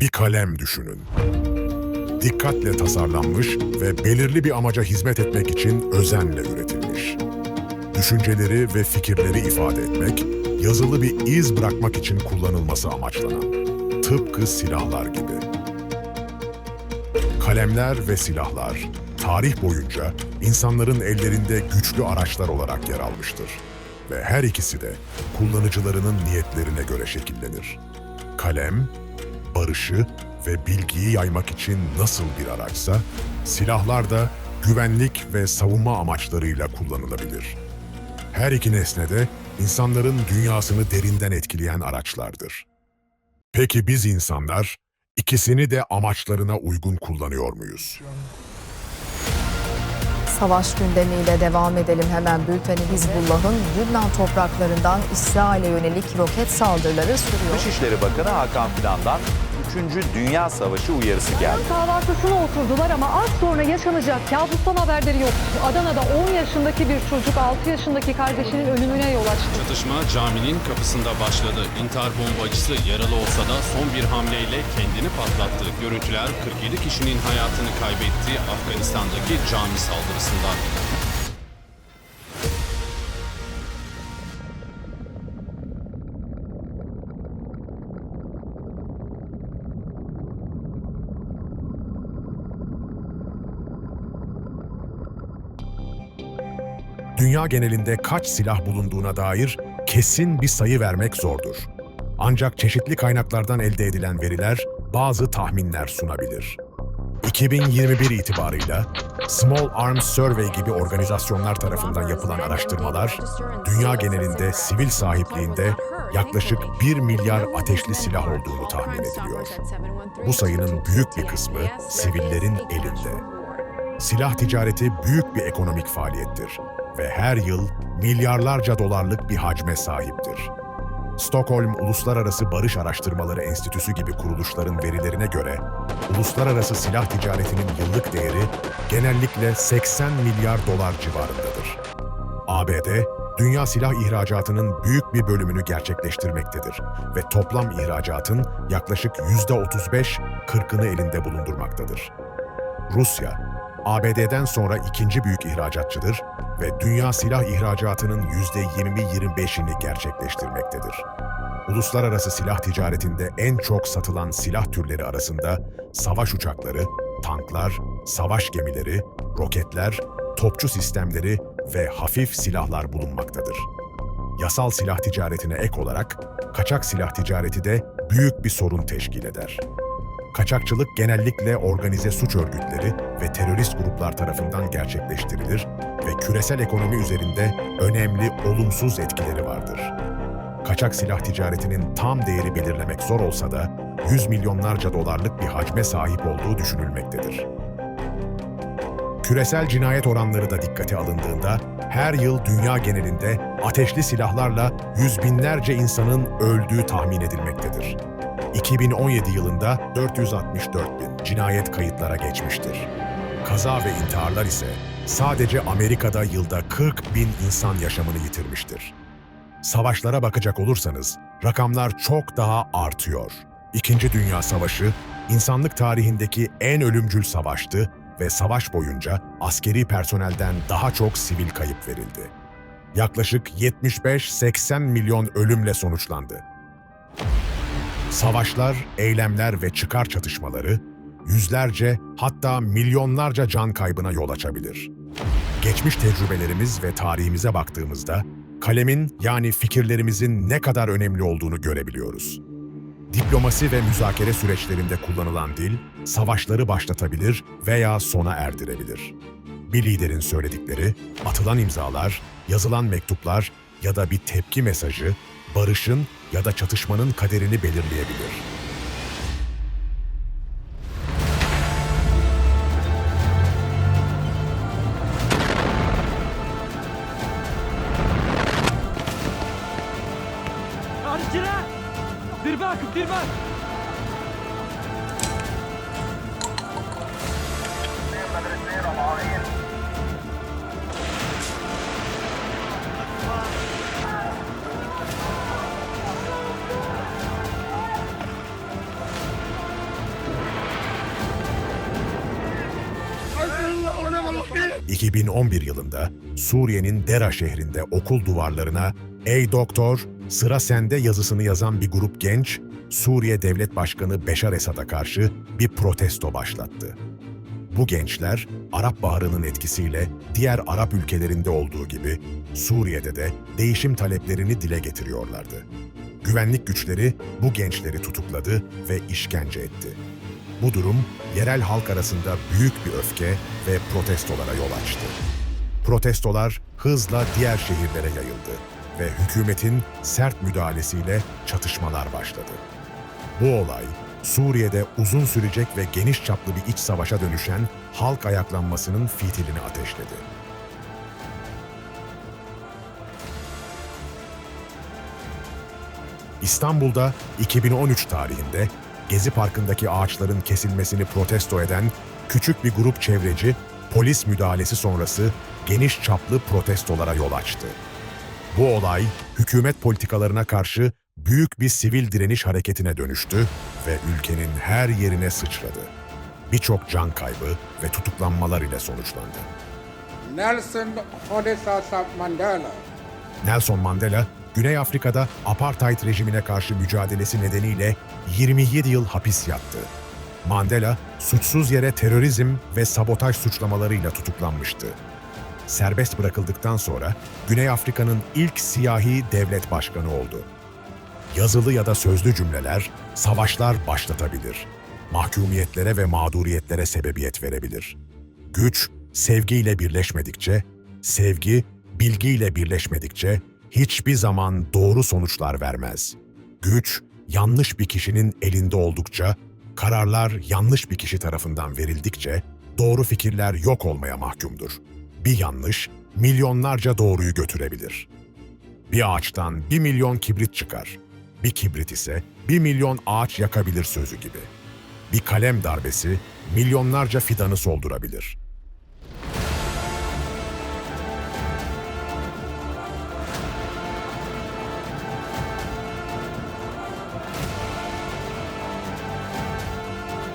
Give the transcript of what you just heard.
Bir kalem düşünün. Dikkatle tasarlanmış ve belirli bir amaca hizmet etmek için özenle üretilmiş. Düşünceleri ve fikirleri ifade etmek, yazılı bir iz bırakmak için kullanılması amaçlanan. Tıpkı silahlar gibi. Kalemler ve silahlar, tarih boyunca insanların ellerinde güçlü araçlar olarak yer almıştır. Ve her ikisi de kullanıcılarının niyetlerine göre şekillenir. Kalem, barışı ve bilgiyi yaymak için nasıl bir araçsa, silahlar da güvenlik ve savunma amaçlarıyla kullanılabilir. Her iki nesne de insanların dünyasını derinden etkileyen araçlardır. Peki biz insanlar ikisini de amaçlarına uygun kullanıyor muyuz? Savaş gündemiyle devam edelim hemen bülteni Hizbullah'ın Lübnan topraklarından İsrail'e yönelik roket saldırıları sürüyor. Dışişleri Bakanı Hakan Fidan'dan 3. Dünya Savaşı uyarısı geldi. Kahvaltısına oturdular ama az sonra yaşanacak kabustan haberleri yok. Adana'da 10 yaşındaki bir çocuk 6 yaşındaki kardeşinin ölümüne yol açtı. Çatışma caminin kapısında başladı. İntihar bombacısı yaralı olsa da son bir hamleyle kendini patlattı. Görüntüler 47 kişinin hayatını kaybettiği Afganistan'daki cami saldırısından. Dünya genelinde kaç silah bulunduğuna dair kesin bir sayı vermek zordur. Ancak çeşitli kaynaklardan elde edilen veriler bazı tahminler sunabilir. 2021 itibarıyla Small Arms Survey gibi organizasyonlar tarafından yapılan araştırmalar, dünya genelinde sivil sahipliğinde yaklaşık 1 milyar ateşli silah olduğunu tahmin ediliyor. Bu sayının büyük bir kısmı sivillerin elinde. Silah ticareti büyük bir ekonomik faaliyettir ve her yıl milyarlarca dolarlık bir hacme sahiptir. Stockholm Uluslararası Barış Araştırmaları Enstitüsü gibi kuruluşların verilerine göre uluslararası silah ticaretinin yıllık değeri genellikle 80 milyar dolar civarındadır. ABD, dünya silah ihracatının büyük bir bölümünü gerçekleştirmektedir ve toplam ihracatın yaklaşık %35-40'ını elinde bulundurmaktadır. Rusya, ABD'den sonra ikinci büyük ihracatçıdır ve dünya silah ihracatının %20-25'ini gerçekleştirmektedir. Uluslararası silah ticaretinde en çok satılan silah türleri arasında savaş uçakları, tanklar, savaş gemileri, roketler, topçu sistemleri ve hafif silahlar bulunmaktadır. Yasal silah ticaretine ek olarak kaçak silah ticareti de büyük bir sorun teşkil eder. Kaçakçılık genellikle organize suç örgütleri ve terörist gruplar tarafından gerçekleştirilir ve küresel ekonomi üzerinde önemli olumsuz etkileri vardır. Kaçak silah ticaretinin tam değeri belirlemek zor olsa da 100 milyonlarca dolarlık bir hacme sahip olduğu düşünülmektedir. Küresel cinayet oranları da dikkate alındığında her yıl dünya genelinde ateşli silahlarla yüz binlerce insanın öldüğü tahmin edilmektedir. 2017 yılında 464 bin cinayet kayıtlara geçmiştir. Kaza ve intiharlar ise sadece Amerika'da yılda 40 bin insan yaşamını yitirmiştir. Savaşlara bakacak olursanız rakamlar çok daha artıyor. İkinci Dünya Savaşı insanlık tarihindeki en ölümcül savaştı ve savaş boyunca askeri personelden daha çok sivil kayıp verildi. Yaklaşık 75-80 milyon ölümle sonuçlandı. Savaşlar, eylemler ve çıkar çatışmaları yüzlerce hatta milyonlarca can kaybına yol açabilir. Geçmiş tecrübelerimiz ve tarihimize baktığımızda kalemin yani fikirlerimizin ne kadar önemli olduğunu görebiliyoruz. Diplomasi ve müzakere süreçlerinde kullanılan dil, savaşları başlatabilir veya sona erdirebilir. Bir liderin söyledikleri, atılan imzalar, yazılan mektuplar ya da bir tepki mesajı, barışın ya da çatışmanın kaderini belirleyebilir. Arcila! Dirbak, dirbak! 2011 yılında Suriye'nin Dera şehrinde okul duvarlarına "Ey doktor, sıra sende" yazısını yazan bir grup genç, Suriye Devlet Başkanı Beşar Esad'a karşı bir protesto başlattı. Bu gençler Arap Baharı'nın etkisiyle diğer Arap ülkelerinde olduğu gibi Suriye'de de değişim taleplerini dile getiriyorlardı. Güvenlik güçleri bu gençleri tutukladı ve işkence etti. Bu durum yerel halk arasında büyük bir öfke ve protestolara yol açtı. Protestolar hızla diğer şehirlere yayıldı ve hükümetin sert müdahalesiyle çatışmalar başladı. Bu olay Suriye'de uzun sürecek ve geniş çaplı bir iç savaşa dönüşen halk ayaklanmasının fitilini ateşledi. İstanbul'da 2013 tarihinde Gezi Parkı'ndaki ağaçların kesilmesini protesto eden küçük bir grup çevreci polis müdahalesi sonrası geniş çaplı protestolara yol açtı. Bu olay hükümet politikalarına karşı büyük bir sivil direniş hareketine dönüştü ve ülkenin her yerine sıçradı. Birçok can kaybı ve tutuklanmalar ile sonuçlandı. Nelson Mandela Nelson Mandela, Güney Afrika'da apartheid rejimine karşı mücadelesi nedeniyle 27 yıl hapis yattı. Mandela, suçsuz yere terörizm ve sabotaj suçlamalarıyla tutuklanmıştı. Serbest bırakıldıktan sonra Güney Afrika'nın ilk siyahi devlet başkanı oldu. Yazılı ya da sözlü cümleler savaşlar başlatabilir. Mahkumiyetlere ve mağduriyetlere sebebiyet verebilir. Güç, sevgiyle birleşmedikçe, sevgi, bilgiyle birleşmedikçe hiçbir zaman doğru sonuçlar vermez. Güç, yanlış bir kişinin elinde oldukça, kararlar yanlış bir kişi tarafından verildikçe, doğru fikirler yok olmaya mahkumdur. Bir yanlış, milyonlarca doğruyu götürebilir. Bir ağaçtan bir milyon kibrit çıkar. Bir kibrit ise bir milyon ağaç yakabilir sözü gibi. Bir kalem darbesi milyonlarca fidanı soldurabilir.